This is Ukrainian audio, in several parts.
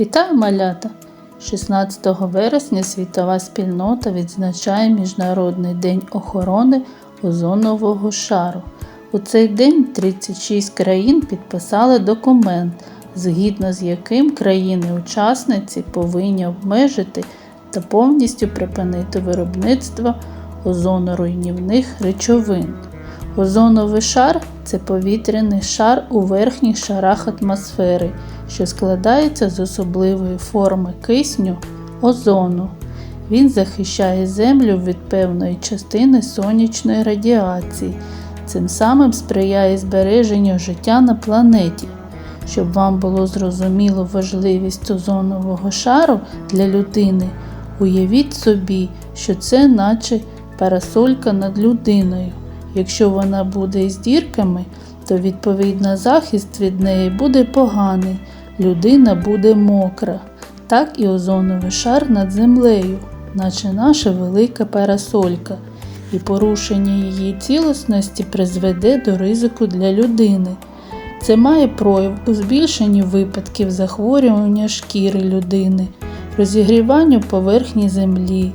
Вітаю малята! 16 вересня світова спільнота відзначає Міжнародний день охорони озонового шару. У цей день 36 країн підписали документ, згідно з яким країни-учасниці повинні обмежити та повністю припинити виробництво озоноруйнівних речовин. Озоновий шар це повітряний шар у верхніх шарах атмосфери, що складається з особливої форми кисню озону. Він захищає Землю від певної частини сонячної радіації, цим самим сприяє збереженню життя на планеті. Щоб вам було зрозуміло важливість озонового шару для людини, уявіть собі, що це наче парасолька над людиною. Якщо вона буде із дірками, то відповідно захист від неї буде поганий, людина буде мокра. Так і озоновий шар над землею, наче наша велика парасолька, і порушення її цілісності призведе до ризику для людини. Це має прояв у збільшенні випадків захворювання шкіри людини, розігріванню поверхні землі,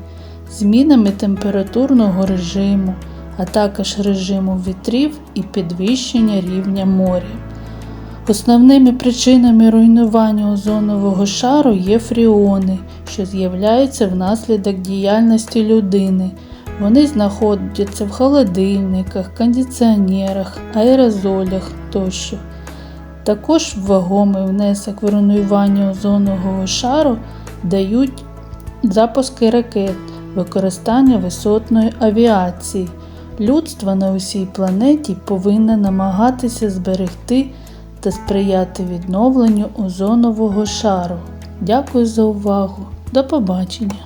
змінами температурного режиму, а також режиму вітрів і підвищення рівня моря. Основними причинами руйнування озонового шару є фріони, що з'являються внаслідок діяльності людини. Вони знаходяться в холодильниках, кондиціонерах, аерозолях тощо. Також вагомий внесок в руйнування озонового шару дають запуски ракет, використання висотної авіації. Людство на усій планеті повинно намагатися зберегти та сприяти відновленню озонового шару. Дякую за увагу. До побачення!